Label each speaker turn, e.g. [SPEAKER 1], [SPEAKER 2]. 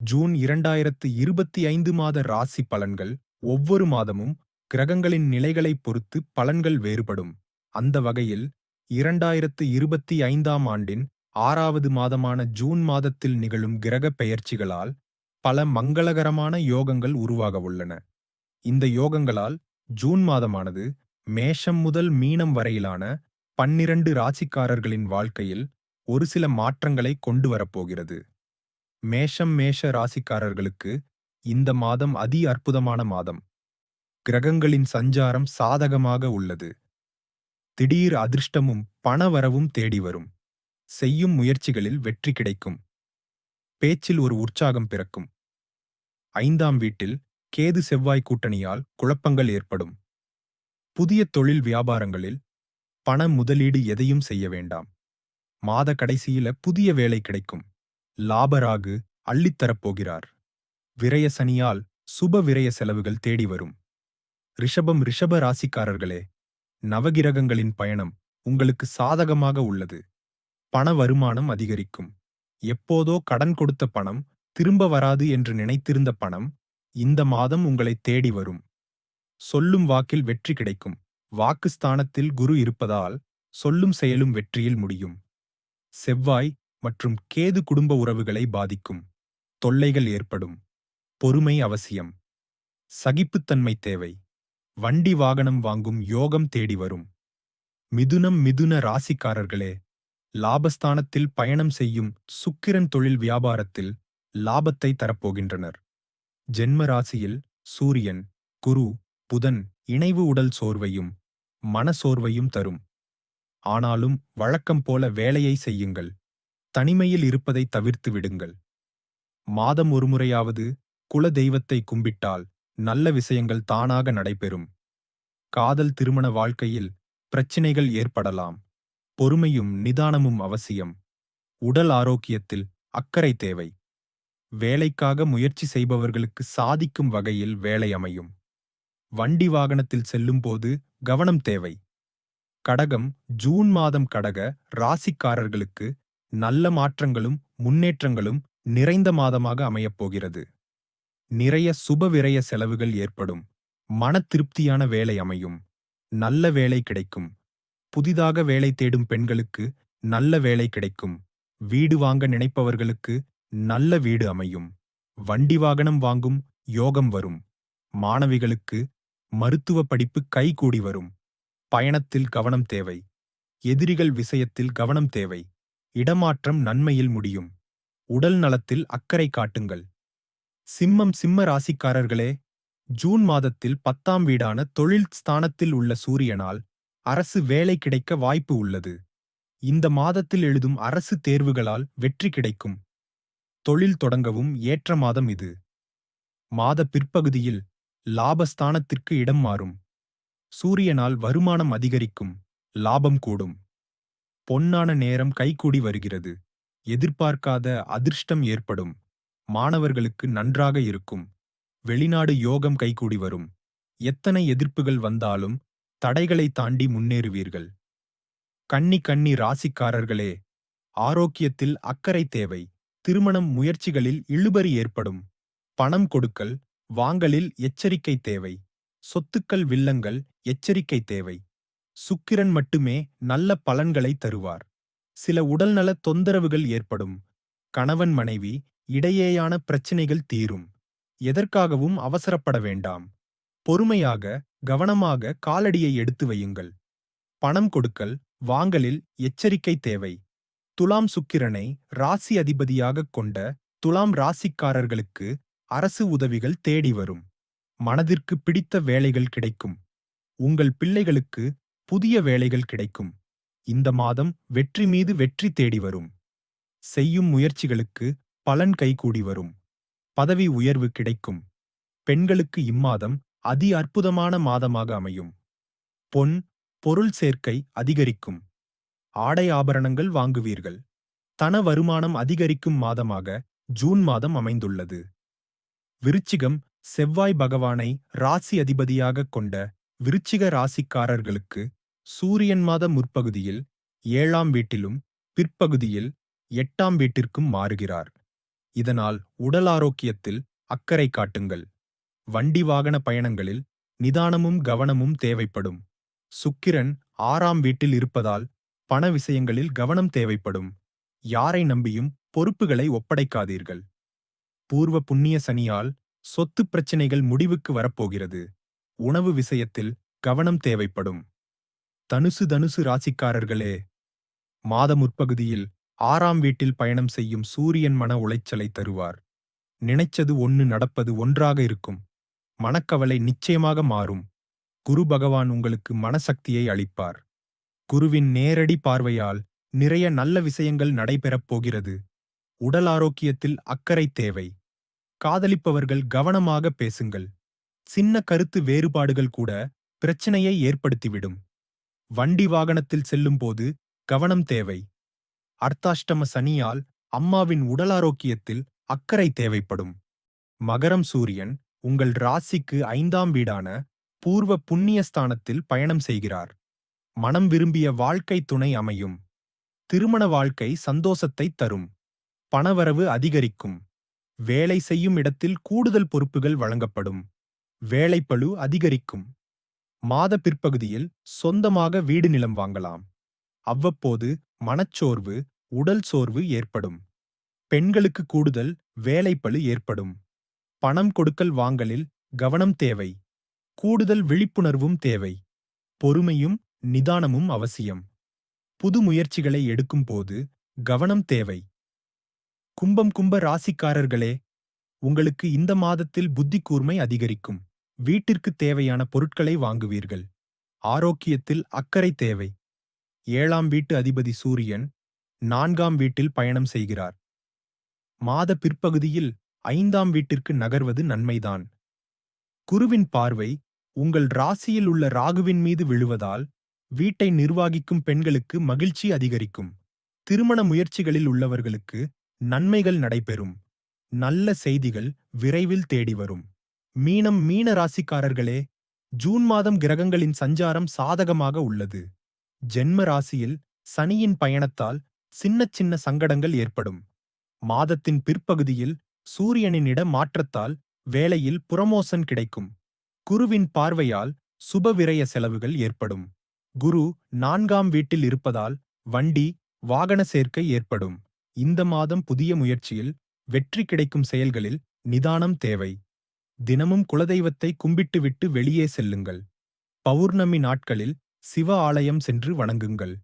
[SPEAKER 1] June இரண்டாயிரத்து இருபத்தி ஐந்து மாத ராசி பலன்கள் ஒவ்வொரு மாதமும் கிரகங்களின் நிலைகளைப் பொறுத்து பலன்கள் வேறுபடும். அந்த வகையில் இரண்டாயிரத்து இருபத்தி ஐந்தாம் ஆண்டின் ஆறாவது மாதமான ஜூன் மாதத்தில் நிகழும் கிரக பெயர்ச்சிகளால் பல மங்களகரமான யோகங்கள் உருவாகவுள்ளன இந்த யோகங்களால் ஜூன் மாதமானது மேஷம் முதல் மீனம் வரையிலான பன்னிரண்டு ராசிக்காரர்களின் வாழ்க்கையில் ஒரு சில மாற்றங்களை கொண்டு வரப்போகிறது மேஷம் மேஷ ராசிக்காரர்களுக்கு இந்த மாதம் அதி அற்புதமான மாதம். கிரகங்களின் சஞ்சாரம் சாதகமாக உள்ளது. திடீர் அதிர்ஷ்டமும் பணவரவும் தேடி வரும். செய்யும் முயற்சிகளில் வெற்றி கிடைக்கும். பேச்சில் ஒரு உற்சாகம் பிறக்கும். ஐந்தாம் வீட்டில் கேது செவ்வாய் கூட்டணியால் குழப்பங்கள் ஏற்படும். புதிய தொழில் வியாபாரங்களில் பண முதலீடு எதையும் செய்ய வேண்டாம். மாத கடைசியில புதிய வேலை கிடைக்கும். லாபராகு அள்ளித்தரப்போகிறார் விரய சனியால் சுப விரய செலவுகள் தேடி வரும். ரிஷபம் ரிஷப ராசிக்காரர்களே நவகிரகங்களின் பயணம் உங்களுக்கு சாதகமாக உள்ளது. பண வருமானம் அதிகரிக்கும். எப்போதோ கடன் கொடுத்த பணம் திரும்ப வராது என்று நினைத்திருந்த பணம் இந்த மாதம் உங்களை தேடி வரும். சொல்லும் வாக்கில் வெற்றி கிடைக்கும். வாக்குஸ்தானத்தில் குரு இருப்பதால் சொல்லும் செயலும் வெற்றியில் முடியும். செவ்வாய் மற்றும் கேது குடும்ப உறவுகளை பாதிக்கும். தொல்லைகள் ஏற்படும். பொறுமை அவசியம். சகிப்புத்தன்மை தேவை. வண்டி வாகனம் வாங்கும் யோகம் தேடி வரும். மிதுனம் மிதுன ராசிக்காரர்களே லாபஸ்தானத்தில் பயணம் செய்யும் சுக்கிரன் தொழில் வியாபாரத்தில் லாபத்தை தரப்போகின்றனர். ஜென்ம ராசியில் சூரியன் குரு புதன் இணைவு உடல் சோர்வையும் மனசோர்வையும் தரும். ஆனாலும் வழக்கம் போல வேலையை செய்யுங்கள். தனிமையில் இருப்பதை தவிர்த்து விடுங்கள். மாதம் ஒருமுறையாவது குல தெய்வத்தை கும்பிட்டால் நல்ல விஷயங்கள் தானாக நடைபெறும். காதல் திருமண வாழ்க்கையில் பிரச்சினைகள் ஏற்படலாம். பொறுமையும் நிதானமும் அவசியம். உடல் ஆரோக்கியத்தில் அக்கறை தேவை. வேலைக்காக முயற்சி செய்பவர்களுக்கு சாதிக்கும் வகையில் வேலை அமையும். வண்டி வாகனத்தில் செல்லும்போது கவனம் தேவை. கடகம் ஜூன் மாதம் கடக ராசிக்காரர்களுக்கு நல்ல மாற்றங்களும் முன்னேற்றங்களும் நிறைந்த மாதமாக அமையப்போகிறது. நிறைய சுப விரய செலவுகள் ஏற்படும். மன திருப்தியான வேலை அமையும். நல்ல வேலை கிடைக்கும். புதிதாக வேலை தேடும் பெண்களுக்கு நல்ல வேலை கிடைக்கும். வீடு வாங்க நினைப்பவர்களுக்கு நல்ல வீடு அமையும். வண்டி வாகனம் வாங்கும் யோகம் வரும். மாணவிகளுக்கு மருத்துவ படிப்பு கைகூடி வரும். பயணத்தில் கவனம் தேவை. எதிரிகள் விஷயத்தில் கவனம் தேவை. இடமாற்றம் நன்மையில் முடியும். உடல் நலத்தில் அக்கறை காட்டுங்கள். சிம்மம் சிம்ம ராசிக்காரர்களே ஜூன் மாதத்தில் பத்தாம் வீடான தொழில் ஸ்தானத்தில் உள்ள சூரியனால் அரசு வேலை கிடைக்க வாய்ப்பு உள்ளது. இந்த மாதத்தில் எழுதும் அரசு தேர்வுகளால் வெற்றி கிடைக்கும். தொழில் தொடங்கவும் ஏற்ற மாதம் இது. மாத பிற்பகுதியில் லாபஸ்தானத்திற்கு இடம் மாறும். சூரியனால் வருமானம் அதிகரிக்கும். லாபம் கூடும். பொன்னான நேரம் கைகூடி வருகிறது. எதிர்பார்க்காத அதிர்ஷ்டம் ஏற்படும். மாணவர்களுக்கு நன்றாக இருக்கும். வெளிநாடு யோகம் கைகூடி வரும். எத்தனை எதிர்ப்புகள் வந்தாலும் தடைகளை தாண்டி முன்னேறுவீர்கள். கன்னி கன்னி ராசிக்காரர்களே ஆரோக்கியத்தில் அக்கறை தேவை. திருமணம் முயற்சிகளில் இழுபறி ஏற்படும். பணம் கொடுக்கல் வாங்கலில் எச்சரிக்கை தேவை. சொத்துக்கள் வில்லங்கள் எச்சரிக்கை தேவை. சுக்கிரன் மட்டுமே நல்ல பலன்களை தருவார். சில உடல்நல தொந்தரவுகள் ஏற்படும். கணவன் மனைவி இடையேயான பிரச்சினைகள் தீரும். எதற்காகவும் அவசரப்பட வேண்டாம். பொறுமையாக கவனமாக காலடியை எடுத்து வையுங்கள். பணம் கொடுக்கல் வாங்கலில் எச்சரிக்கை தேவை. துலாம் சுக்கிரனை ராசி அதிபதியாகக் கொண்ட துலாம் ராசிக்காரர்களுக்கு அரசு உதவிகள் தேடி வரும். மனதிற்கு பிடித்த வேலைகள் கிடைக்கும். உங்கள் பிள்ளைகளுக்கு புதிய வேலைகள் கிடைக்கும். இந்த மாதம் வெற்றி மீது வெற்றி தேடி வரும். செய்யும் முயற்சிகளுக்கு பலன் கைகூடி வரும். பதவி உயர்வு கிடைக்கும். பெண்களுக்கு இம்மாதம் அதி அற்புதமான மாதமாக அமையும். பொன் பொருள் சேர்க்கை அதிகரிக்கும். ஆடை ஆபரணங்கள் வாங்குவீர்கள். தன வருமானம் அதிகரிக்கும் மாதமாக ஜூன் மாதம் அமைந்துள்ளது. விருச்சிகம் செவ்வாய் பகவானை ராசி அதிபதியாகக் கொண்ட விருச்சிக ராசிக்காரர்களுக்கு சூரியன் மாத முற்பகுதியில் ஏழாம் வீட்டிலும் பிற்பகுதியில் எட்டாம் வீட்டிற்கும் மாறுகிறார். இதனால் உடல் ஆரோக்கியத்தில் அக்கறை காட்டுங்கள். வண்டி வாகன பயணங்களில் நிதானமும் கவனமும் தேவைப்படும். சுக்கிரன் ஆறாம் வீட்டில் இருப்பதால் பண விஷயங்களில் கவனம் தேவைப்படும். யாரை நம்பியும் பொறுப்புகளை ஒப்படைக்காதீர்கள். பூர்வ புண்ணிய சனியால் சொத்து பிரச்சினைகள் முடிவுக்கு வரப்போகிறது. உணவு விஷயத்தில் கவனம் தேவைப்படும். தனுசு தனுசு ராசிக்காரர்களே மாத முற்பகுதியில் ஆறாம் வீட்டில் பயணம் செய்யும் சூரியன் மன உளைச்சலை தருவார். நினைச்சது ஒன்று நடப்பது ஒன்றாக இருக்கும். மனக்கவலை நிச்சயமாக மாறும். குரு பகவான் உங்களுக்கு மனசக்தியை அளிப்பார். குருவின் நேரடி பார்வையால் நிறைய நல்ல விஷயங்கள் நடைபெறப் போகிறது. உடல் ஆரோக்கியத்தில் அக்கறை தேவை. காதலிப்பவர்கள் கவனமாக பேசுங்கள். சின்ன கருத்து வேறுபாடுகள் கூட பிரச்சனையை ஏற்படுத்திவிடும். வண்டி வாகனத்தில் செல்லும்போது கவனம் தேவை. அர்த்தாஷ்டம சனியால் அம்மாவின் உடலாரோக்கியத்தில் அக்கறை தேவைப்படும். மகரம் சூரியன் உங்கள் ராசிக்கு ஐந்தாம் வீடான பூர்வ புண்ணிய ஸ்தானத்தில் பயணம் செய்கிறார். மனம் விரும்பிய வாழ்க்கை துணை அமையும். திருமண வாழ்க்கை சந்தோஷத்தை தரும். பணவரவு அதிகரிக்கும். வேலை செய்யும் இடத்தில் கூடுதல் பொறுப்புகள் வழங்கப்படும். வேலைப்பளு அதிகரிக்கும். மாத பிற்பகுதியில் சொந்தமாக வீடு நிலம் வாங்கலாம். அவ்வப்போது மனச்சோர்வு உடல் சோர்வு ஏற்படும். பெண்களுக்கு கூடுதல் வேலைப்பழு ஏற்படும். பணம் கொடுக்கல் வாங்கலில் கவனம் தேவை. கூடுதல் விழிப்புணர்வும் தேவை. பொறுமையும் நிதானமும் அவசியம். புது முயற்சிகளை எடுக்கும்போது கவனம் தேவை. கும்பம் கும்ப ராசிக்காரர்களே உங்களுக்கு இந்த மாதத்தில் புத்தி கூர்மை அதிகரிக்கும். வீட்டிற்கு தேவையான பொருட்களை வாங்குவீர்கள். ஆரோக்கியத்தில் அக்கறை தேவை. ஏழாம் வீட்டு அதிபதி சூரியன் நான்காம் வீட்டில் பயணம் செய்கிறார். மாத பிற்பகுதியில் ஐந்தாம் வீட்டிற்கு நகர்வது நன்மைதான். குருவின் பார்வை உங்கள் ராசியில் உள்ள ராகுவின் மீது விழுவதால் வீட்டை நிர்வாகிக்கும் பெண்களுக்கு மகிழ்ச்சி அதிகரிக்கும். திருமண முயற்சிகளில் உள்ளவர்களுக்கு நன்மைகள் நடைபெறும். நல்ல செய்திகள் விரைவில் தேடி வரும். மீனம் மீன ராசிக்காரர்களே ஜூன் மாதம் கிரகங்களின் சஞ்சாரம் சாதகமாக உள்ளது. ஜென்ம ராசியில் சனியின் பயணத்தால் சின்ன சின்ன சங்கடங்கள் ஏற்படும். மாதத்தின் பிற்பகுதியில் சூரியனின் இட மாற்றத்தால் வேலையில் புரமோசன் கிடைக்கும். குருவின் பார்வையால் சுபவிரய செலவுகள் ஏற்படும். குரு நான்காம் வீட்டில் இருப்பதால் வண்டி வாகன சேர்க்கை ஏற்படும். இந்த மாதம் புதிய முயற்சியில் வெற்றி கிடைக்கும் செயல்களில் நிதானம் தேவை. தினமும் குலதெய்வத்தை கும்பிட்டுவிட்டு வெளியே செல்லுங்கள். பௌர்ணமி நாட்களில் சிவ ஆலயம் சென்று வணங்குங்கள்.